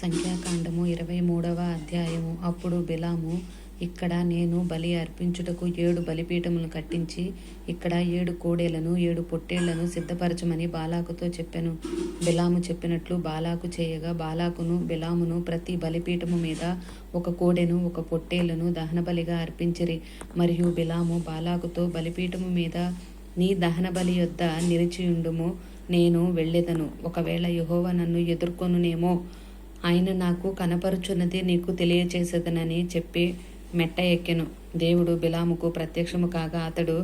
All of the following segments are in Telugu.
సంఖ్యాకాండము ఇరవై మూడవ అధ్యాయము. అప్పుడు బిలాము ఇక్కడ నేను బలి అర్పించుటకు ఏడు బలిపీఠములు కట్టించి ఇక్కడ ఏడు కోడేలను ఏడు పొట్టేళ్ళను సిద్ధపరచమని బాలాకుతో చెప్పాను. బిలాము చెప్పినట్లు బాలాకు చేయగా బాలాకును బిలామును ప్రతి బలిపీఠము మీద ఒక కోడెను ఒక పొట్టేళ్ళను దహనబలిగా అర్పించిరి. మరియు బిలాము బాలాకుతో బలిపీఠము మీద నీ దహన బలి యొద్ద నిలిచియుండుము నేను వెళ్ళెదను. ఒకవేళ యహోవ నన్ను ఎదుర్కొనునేమో ఆయన నాకు కనపరుచున్నది నీకు తెలియచేసేదనని చెప్పి మెట్ట ఎక్కెను. దేవుడు బిలాముకు ప్రత్యక్షము కాగా అతడు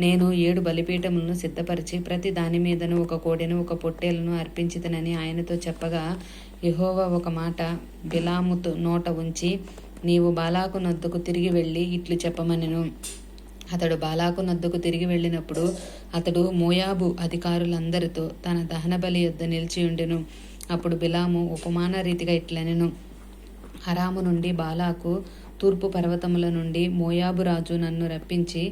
నేను ఏడు బలిపీఠములను సిద్ధపరిచి ప్రతి దాని మీదను ఒక కోడెను ఒక పొట్టేలను అర్పించితనని ఆయనతో చెప్పగా యహోవా ఒక మాట బిలాముతో నోట ఉంచి నీవు బాలాకు నొద్దకు తిరిగి వెళ్ళి ఇట్లు చెప్పమనెను. అతడు బాలాకు నద్దకు తిరిగి వెళ్ళినప్పుడు అతడు మోయాబు అధికారులందరితో తన దహన బలి యొద్ద నిలిచి ఉండెను అప్పుడు బిలాము ఉపమాన రీతిగా ఇట్లనెను. అరాము నుండి బాలాకు తూర్పు పర్వతముల నుండి మోయాబు రాజు నన్ను రప్పించి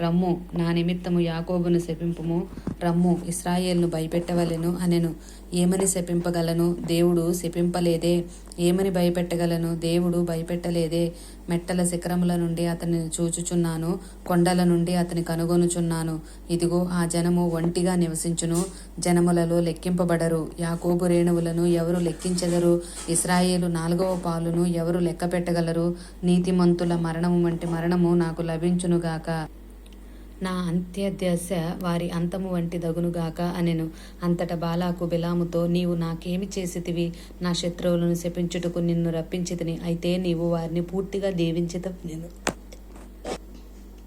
రమ్ము నా నిమిత్తము యాకోబును శపింపుము. రమ్ము ఇస్రాయేల్ను భయపెట్టవలెను అనెను. ఏమని శపింపగలను? దేవుడు శపింపలేదే. ఏమని భయపెట్టగలను? దేవుడు భయపెట్టలేదే. మెట్టల శిఖరముల నుండి అతనిని చూచుచున్నాను. కొండల నుండి అతని కనుగొనుచున్నాను. ఇదిగో ఆ జనము ఒంటిగా నివసించును. జనములలో లెక్కింపబడరు. యాకోబు రేణువులను ఎవరు లెక్కించెదరు? ఇస్రాయేలు నాలుగవ పాలును ఎవరు లెక్క పెట్టగలరు నీతిమంతుల మరణము వంటి మరణము నాకు లభించునుగాక. నా అంత్యదశ వారి అంతము వంటి దగునుగాక అనెను. అంతట బాలాకు బిలాముతో నీవు నాకేమి చేసితివి? నా శత్రువులను శపించుటకు నిన్ను రప్పించితిని అయితే నీవు వారిని పూర్తిగా దీవించిత నేను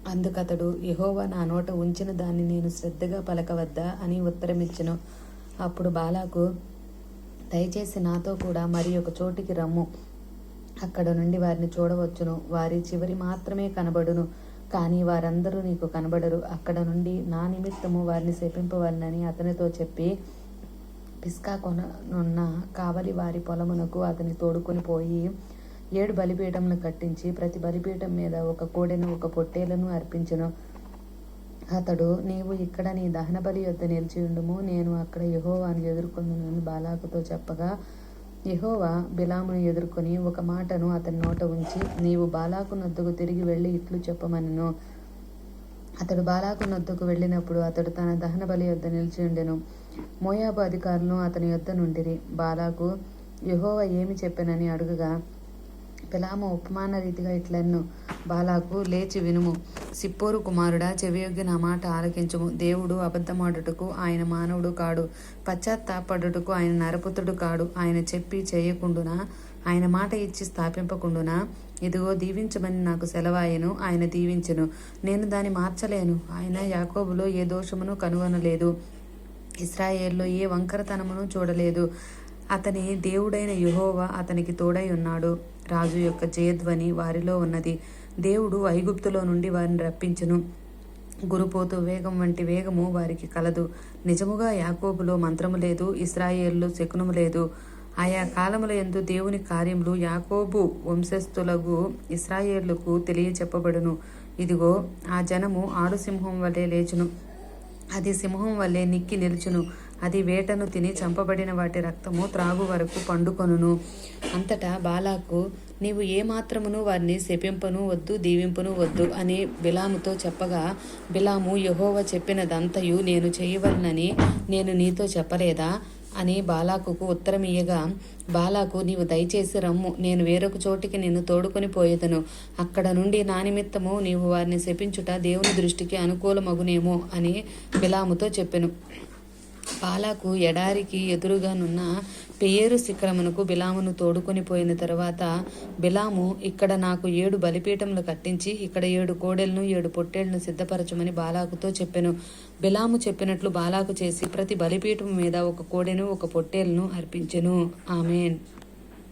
అందుకతడు యహోవా నా నోట ఉంచిన దాన్ని నేను శ్రద్ధగా పలకవద్దా అని ఉత్తరమిచ్చెను. అప్పుడు బాలాకు దయచేసి నాతో కూడా మరి ఒక చోటికి రమ్ము. అక్కడ నుండి వారిని చూడవచ్చును. వారి చివరి మాత్రమే కనబడును. కానీ వారందరూ నీకు కనబడరు. అక్కడ నుండి నా నిమిత్తము వారిని శపింపవలనని అతనితో చెప్పి పిస్కా కొననున్న కావలి వారి పొలమునకు అతని తోడుకొని పోయి ఏడు బలిపీఠములను కట్టించి ప్రతి బలిపీఠం మీద ఒక కోడెను ఒక పొట్టేలను అర్పించను. అతడు నీవు ఇక్కడ నీ దహన బలి యొద్ద నిలిచి ఉండుము. నేను అక్కడ యెహోవాను ఎదుర్కొందునని బాలాకుతో చెప్పగా యహోవా బిలామును ఎదుర్కొని ఒక మాటను అతని నోట ఉంచి నీవు బాలాకు నద్దుకు తిరిగి వెళ్ళి ఇట్లు చెప్పమనను. అతడు బాలాకు నొద్దకు వెళ్ళినప్పుడు అతడు తన దహన బలి యొద్ద నిలిచి ఉండెను. మోయాబు అధికారులు అతని యొద్ద నుండిరి. బాలాకు యెహోవా ఏమి చెప్పెనని అడుగగా పిలాము ఉపమాన రీతిగా ఇట్లన్ను. బాలాకు లేచి వినుము. సిప్పోరు కుమారుడా చెవియొగ్గి నా మాట ఆలకించుము. దేవుడు అబద్ధమాడుటకు ఆయన మానవుడు కాడు. పశ్చాత్తాపడుటకు ఆయన నరపుత్రుడు కాడు. ఆయన చెప్పి చేయకుండునా? ఆయన మాట ఇచ్చి స్థాపింపకుండునా? ఇదిగో దీవించమని నాకు సెలవాయను. ఆయన దీవించెను. నేను దాన్ని మార్చలేను. ఆయన యాకోబులో ఏ దోషమును కనుగొనలేదు. ఇస్రాయేల్లో ఏ వంకరతనమును చూడలేదు. అతని దేవుడైన యుహోవా అతనికి తోడై ఉన్నాడు. రాజు యొక్క జయధ్వని వారిలో ఉన్నది. దేవుడు ఐగుప్తులో నుండి వారిని రప్పించును. గురుపోతు వేగం వంటి వేగము వారికి కలదు. నిజముగా యాకోబులో మంత్రము లేదు ఇస్రాయేల్లో శకునము లేదు. ఆయా కాలముల ఎందు దేవుని కార్యములు యాకోబు వంశస్థులకు ఇస్రాయేళ్ళకు తెలియచెప్పబడును. ఇదిగో ఆ జనము ఆడు సింహం వలె లేచును. అది సింహం వల్లే నిక్కి నిలుచును. అది వేటను తిని చంపబడిన వాటి రక్తము త్రాగు వరకు పండుకొనును. అంతటా బాలాకు నీవు ఏ వారిని శపింపను వద్దు దీవింపను వద్దు అని బిలాముతో చెప్పగా బిలాము యహోవ చెప్పినదంతయు నేను చేయవలనని నేను నీతో చెప్పలేదా? అని బాలాకుకు ఉత్తరమియ్యగా బాలాకు నీవు దయచేసి రమ్ము నేను వేరొక చోటికి నిన్ను తోడుకొని పోయేదను. అక్కడ నుండి నా నిమిత్తము నీవు వారిని శపించుట దేవుని దృష్టికి అనుకూలమగునేమో అని బిలాముతో చెప్పెను. బాలాకు ఎడారికి ఎదురుగానున్న పెయేరు శిఖరమునకు బిలామును తోడుకొని పోయిన తర్వాత బిలాము ఇక్కడ నాకు ఏడు బలిపీఠములు కట్టించి ఇక్కడ ఏడు కోడెలను ఏడు పొట్టేళ్ళను సిద్ధపరచమని బాలాకుతో చెప్పెను. బిలాము చెప్పినట్లు బాలాకు చేసి ప్రతి బలిపీఠం మీద ఒక కోడెను ఒక పొట్టేలను అర్పించెను. ఆమెన్.